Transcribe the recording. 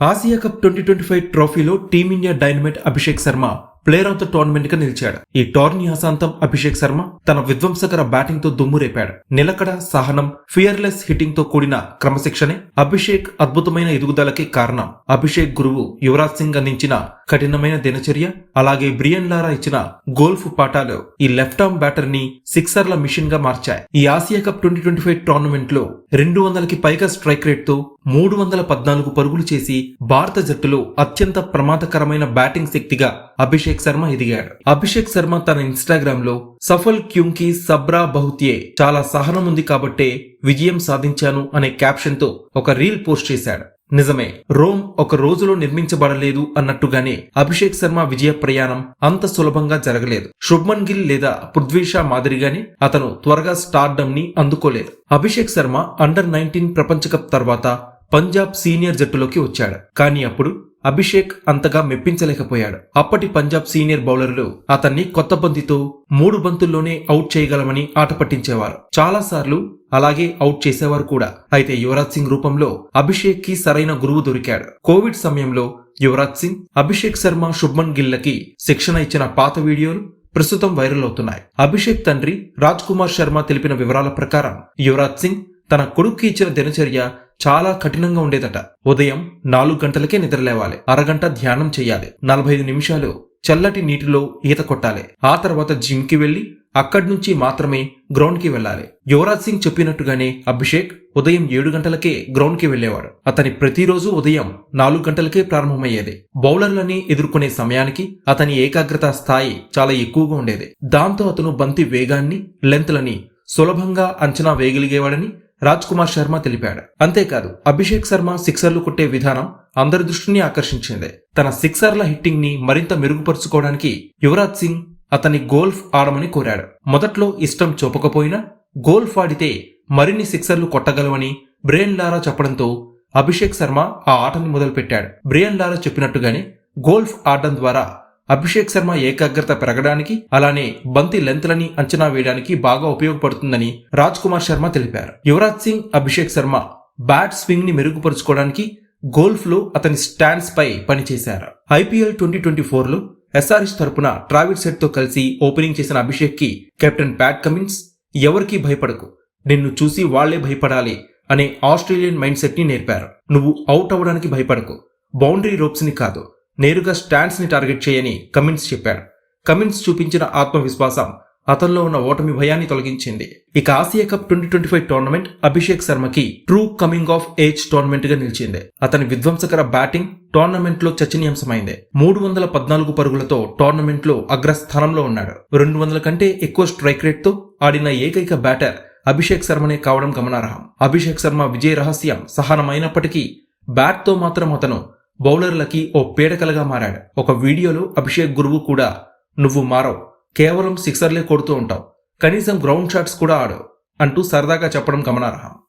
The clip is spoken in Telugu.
Asia cup twenty twenty five ట్రోఫీలో team India dynamite Abhishek Sharma player of the టోర్నమెంట్గా నిలిచాడు. ఈ టోర్నీ అశాంతం అభిషేక్ శర్మ తన విధ్వంసకర బ్యాటింగ్తో దుమ్ము రేపాడు. నిలకడ సహనం ఫియర్లెస్ హిట్టింగ్తో కూడిన క్రమశిక్షణే అభిషేక్ అద్భుతమైన ఎదుగుదలకి కారణం. అభిషేక్ గురువు యువరాజ్ సింగ్ అందించిన కఠినమైన దినచర్య అలాగే బ్రియన్ లారా ఇచ్చిన గోల్ఫ్ పాఠాలు ఈ లెఫ్ట్ ఆర్మ్ బ్యాటర్ని సిక్సర్ల మిషన్గా మార్చాయి. ఈ Asia cup twenty twenty five టోర్నమెంట్లో రెండు వందలకి పైగా స్ట్రైక్ రేట్తో మూడు వందల పద్నాలుగు పరుగులు చేసి భారత జట్టులో అత్యంత ప్రమాదకరమైన బ్యాటింగ్ శక్తిగా అభిషేక్ శర్మ ఎదిగాడు. అభిషేక్ శర్మ తన ఇన్స్టాగ్రామ్లో సఫల్ క్యూంకి సబ్రా బహుత్యే చాలా సహనం ఉంది కాబట్టే విజయం సాధించాను అనే క్యాప్షన్తో ఒక రీల్ పోస్ట్ చేశాడు. నిజమే రోమ్ ఒక రోజులో నిర్మించబడలేదు అన్నట్టుగానే అభిషేక్ శర్మ విజయ ప్రయాణం అంత సులభంగా జరగలేదు. శుభ్మన్ గిల్ లేదా పృథ్వీషా మాదిరిగానే అతను త్వరగా స్టార్డమ్ని అందుకోలేదు. అభిషేక్ శర్మ అండర్ నైన్టీన్ ప్రపంచ కప్ తర్వాత పంజాబ్ సీనియర్ జట్టులోకి వచ్చాడు. కానీ అప్పుడు అభిషేక్ అంతగా మెప్పించలేకపోయాడు. అప్పటి పంజాబ్ సీనియర్ బౌలర్లు అతన్ని కొత్త బంతితో మూడు బంతుల్లోనే అవుట్ చేయగలమని ఆట పట్టించేవారు. చాలాసార్లు అలాగే అవుట్ చేసేవారు కూడా. అయితే యువరాజ్ సింగ్ రూపంలో అభిషేక్కి సరైన గురువు దొరికాడు. కోవిడ్ సమయంలో యువరాజ్ సింగ్ అభిషేక్ శర్మ శుభ్మన్ గిల్లకి శిక్షణ ఇచ్చిన పాత వీడియోలు ప్రస్తుతం వైరల్ అవుతున్నాయి. అభిషేక్ తండ్రి రాజ్ కుమార్ శర్మ తెలిపిన వివరాల ప్రకారం యువరాజ్ సింగ్ తన కొడుక్కి ఇచ్చిన దినచర్య చాలా కఠినంగా ఉండేదట. ఉదయం నాలుగు గంటలకే నిద్రలేవాలి అరగంట ధ్యానం చేయాలి. నలభై ఐదు నిమిషాలు చల్లటి నీటిలో ఈత కొట్టాలి. ఆ తర్వాత జిమ్కి వెళ్ళి అక్కడి నుంచి మాత్రమే గ్రౌండ్కి వెళ్ళాలి. యువరాజ్ సింగ్ చెప్పినట్టుగానే అభిషేక్ ఉదయం ఏడు గంటలకే గ్రౌండ్కి వెళ్ళేవాడు అతని ప్రతిరోజు ఉదయం నాలుగు గంటలకే ప్రారంభమయ్యేది. బౌలర్లని ఎదుర్కొనే సమయానికి అతని ఏకాగ్రత స్థాయి చాలా ఎక్కువగా ఉండేది. దాంతో అతను బంతి వేగాన్ని లెంత్లని సులభంగా అంచనా వేయగలిగేవాడని రాజ్ కుమార్ శర్మ తెలిపాడు. అంతేకాదు అభిషేక్ శర్మ సిక్సర్లు కొట్టే విధానం అందరి దృష్టిని ఆకర్షించింది. తన సిక్సర్ల హిట్టింగ్ని మరింత మెరుగుపరుచుకోవడానికి యువరాజ్ సింగ్ అతని గోల్ఫ్ ఆడమని కోరాడు. మొదట్లో ఇష్టం చూపకపోయినా గోల్ఫ్ ఆడితే మరిన్ని సిక్సర్లు కొట్టగలవని బ్రేన్ లారా చెప్పడంతో అభిషేక్ శర్మ ఆ ఆటని మొదలుపెట్టాడు. బ్రియన్ లారా చెప్పినట్టుగానే గోల్ఫ్ ఆడడం ద్వారా అభిషేక్ శర్మ ఏకాగ్రత పెరగడానికి అలానే బంతి లెంత్లని అంచనా వేయడానికి బాగా ఉపయోగపడుతుందని రాజ్ కుమార్ శర్మ తెలిపారు. యువరాజ్ సింగ్ అభిషేక్ శర్మ బ్యాట్ స్వింగ్ని మెరుగుపరుచుకోవడానికి గోల్ఫ్లో అతని స్టాండ్స్ పై పనిచేశారు. ఐపీఎల్ ట్వంటీ ట్వంటీ ఫోర్లో ఎస్ఆర్ఎస్ తరపున ట్రావిడ్ సెట్తో కలిసి ఓపెనింగ్ చేసిన అభిషేక్కి కెప్టెన్ ప్యాట్ కమిన్స్ ఎవరికీ భయపడకు. నిన్ను చూసి వాళ్ళే భయపడాలి అనే ఆస్ట్రేలియన్ మైండ్ సెట్ని నేర్పారు. నువ్వు అవుట్ అవ్వడానికి భయపడకు. బౌండరీ రోప్స్ని కాదు. నేరుగా స్టాండ్స్ని టార్గెట్ చేయని కమిన్స్ చెప్పాడు. కమిన్స్ చూపించిన ఆత్మవిశ్వాసం అతనిలో ఉన్న ఓటమి భయాన్ని తొలగించింది. ఇక Asia cup twenty twenty five tournament Abhishek శర్మకి true coming of age టోర్నమెంట్గా నిలిచింది. అతని విధ్వంసకర బ్యాటింగ్ టోర్నమెంట్లో చర్చనీయాంశమైంది. మూడు వందల పద్నాలుగు పరుగులతో టోర్నమెంట్లో అగ్రస్థానంలో ఉన్నాడు. రెండు వందల కంటే ఎక్కువ స్ట్రైక్ రేట్తో ఆడిన ఏకైక బ్యాటర్ అభిషేక్ శర్మనే కావడం గమనార్హం. అభిషేక్ శర్మ విజయ రహస్యం సహనమైనప్పటికీ బ్యాట్తో మాత్రం అతను బౌలర్లకి ఓ పీడకలుగా మారాడు. ఒక వీడియోలో అభిషేక్ గురువు కూడా నువ్వు మారవు. కేవలం సిక్సర్లే కొడుతూ ఉంటావు. కనీసం గ్రౌండ్ షాట్స్ కూడా ఆడవు. అంటూ సరదాగా చెప్పడం గమనార్హం.